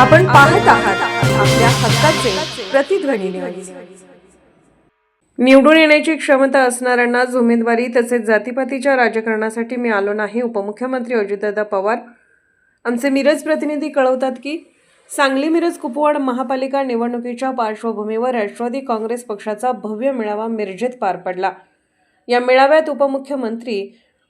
आपण पाहत आहात आपल्या हक्काचे प्रतिध्वनी न्यूज निवडून येण्याची क्षमता असणाऱ्यांनाच उमेदवारी तसेच जातीपातीच्या राजकारणासाठी मी आलो नाही उपमुख्यमंत्री अजितदादा पवार. आमचे मिरज प्रतिनिधी कळवतात की सांगली मिरज कुपवाड महापालिका निवडणुकीच्या पार्श्वभूमीवर राष्ट्रवादी काँग्रेस पक्षाचा भव्य मेळावा मिरजेत पार पडला. या मेळाव्यात उपमुख्यमंत्री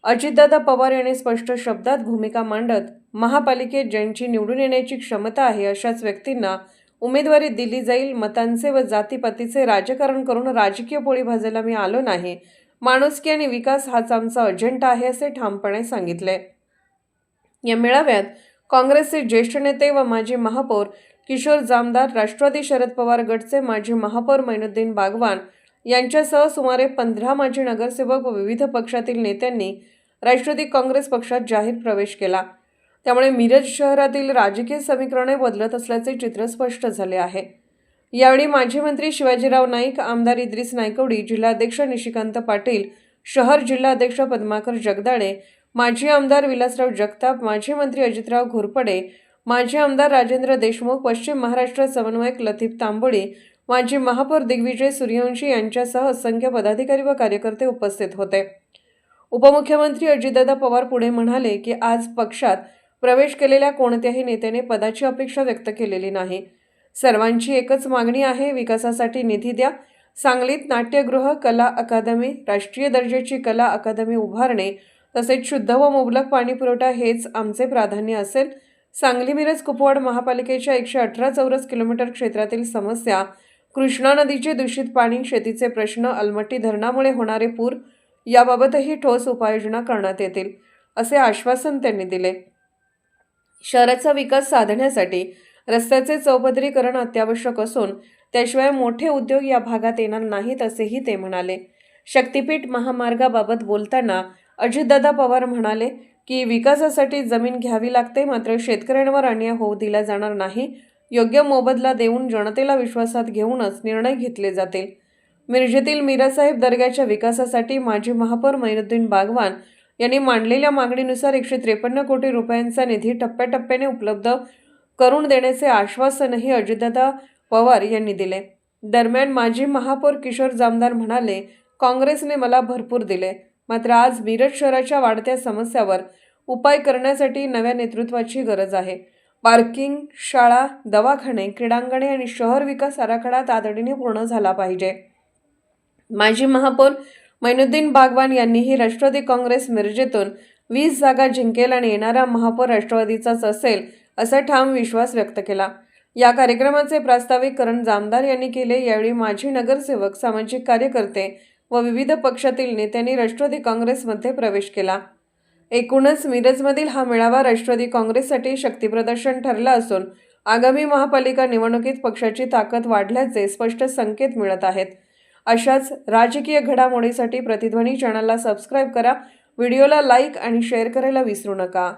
अजितदादा पवार यांनी स्पष्ट शब्दात भूमिका मांडत महापालिकेत ज्यांची निवडून येण्याची क्षमता आहे अशाच व्यक्तींना उमेदवारी दिली जाईल. मतांचे व जातीपातीचे राजकारण करून राजकीय पोळी भाजायला मी आलो नाही. माणुसकी आणि विकास हाच आमचा अजेंडा आहे असे ठामपणे सांगितले. या मेळाव्यात काँग्रेसचे ज्येष्ठ नेते व माजी महापौर किशोर जामदार राष्ट्रवादी शरद पवार गटचे माजी महापौर मैनुद्दीन बागवान यांच्यासह सुमारे पंधरा माजी नगरसेवक व विविध पक्षातील नेत्यांनी राष्ट्रवादी काँग्रेस पक्षात जाहीर प्रवेश केला. त्यामुळे मिरज शहरातील राजकीय समीकरणे बदलत असल्याचे चित्र स्पष्ट झाले आहे. यावेळी माजी मंत्री शिवाजीराव नाईक आमदार इद्रिस नायकवडी जिल्हाध्यक्ष निशिकांत पाटील शहर जिल्हाध्यक्ष पद्माकर जगदाळे माजी आमदार विलासराव जगताप माजी मंत्री अजितराव घोरपडे माजी आमदार राजेंद्र देशमुख पश्चिम महाराष्ट्र समन्वयक लतीफ तांबोळी माजी महापौर दिग्विजय सूर्यवंशी यांच्यासह असंख्य पदाधिकारी व कार्यकर्ते उपस्थित होते. उपमुख्यमंत्री अजितदादा पवार पुढे म्हणाले की आज पक्षात प्रवेश केलेल्या कोणत्याही नेत्याने पदाची अपेक्षा व्यक्त केलेली नाही. सर्वांची एकच मागणी आहे विकासासाठी निधी द्या. सांगलीत नाट्यगृह कला अकादमी राष्ट्रीय दर्जाची कला अकादमी उभारणे तसेच शुद्ध व मुबलक पाणीपुरवठा हेच आमचे प्राधान्य असेल. सांगली मिरज कुपवाड महापालिकेच्या एकशे अठरा चौरस किलोमीटर क्षेत्रातील समस्या कृष्णा नदीचे दूषित पाणी शेतीचे प्रश्न अलमट्टी धरणामुळे होणारे पूर याबाबतही ठोस उपाययोजना करण्यात येतील असे आश्वासन त्यांनी दिले. शहराचा विकास साधण्यासाठी रस्त्याचे चौपदरीकरण अत्यावश्यक असून त्याशिवाय मोठे उद्योग या भागात येणार नाहीत असेही ते म्हणाले. शक्तीपीठ महामार्गाबाबत बोलताना अजितदादा पवार म्हणाले की विकासासाठी जमीन घ्यावी लागते मात्र शेतकऱ्यांवर अन्याय होऊ दिला जाणार नाही. योग्य मोबदला देऊन जनतेला विश्वासात घेऊनच निर्णय घेतले जातील. मिरजेतील मीरासाहेब दर्ग्याच्या विकासासाठी माजी महापौर मैनुद्दीन बागवान यांनी मांडलेल्या मागणीनुसार एकशे त्रेपन्न कोटी रुपयांचा निधी टप्प्याटप्प्याने उपलब्ध करून देण्याचे आश्वासनही अजितदादा पवार यांनी दिले. दरम्यान माजी महापौर किशोर जामदार म्हणाले काँग्रेसने मला भरपूर दिले. मात्र आज मिरज शहराच्या वाढत्या समस्यावर उपाय करण्यासाठी नव्या नेतृत्वाची गरज आहे. पार्किंग शाळा दवाखाने क्रीडांगणे आणि शहर विकास आराखडा तातडीने पूर्ण झाला पाहिजे. माजी महापौर मैनुद्दीन बागवान यांनीही राष्ट्रवादी काँग्रेस मिरजेतून वीस जागा जिंकेल आणि येणारा महापौर राष्ट्रवादीचाच असेल असा ठाम विश्वास व्यक्त केला. या कार्यक्रमाचे प्रास्ताविक करण जामदार यांनी केले यावेळी माजी नगरसेवक सामाजिक कार्यकर्ते व विविध पक्षातील नेत्यांनी राष्ट्रवादी काँग्रेसमध्ये प्रवेश केला. एकूणच मिरजमधील हा मेळावा राष्ट्रवादी काँग्रेससाठी शक्तीप्रदर्शन ठरला असून आगामी महापालिका निवडणुकीत पक्षाची ताकद वाढल्याचे स्पष्ट संकेत मिळत आहेत. अशाच राजकीय घडामोडीसाठी प्रतिध्वनी चॅनलला सबस्क्राईब करा. व्हिडिओला लाईक आणि शेअर करायला विसरू नका.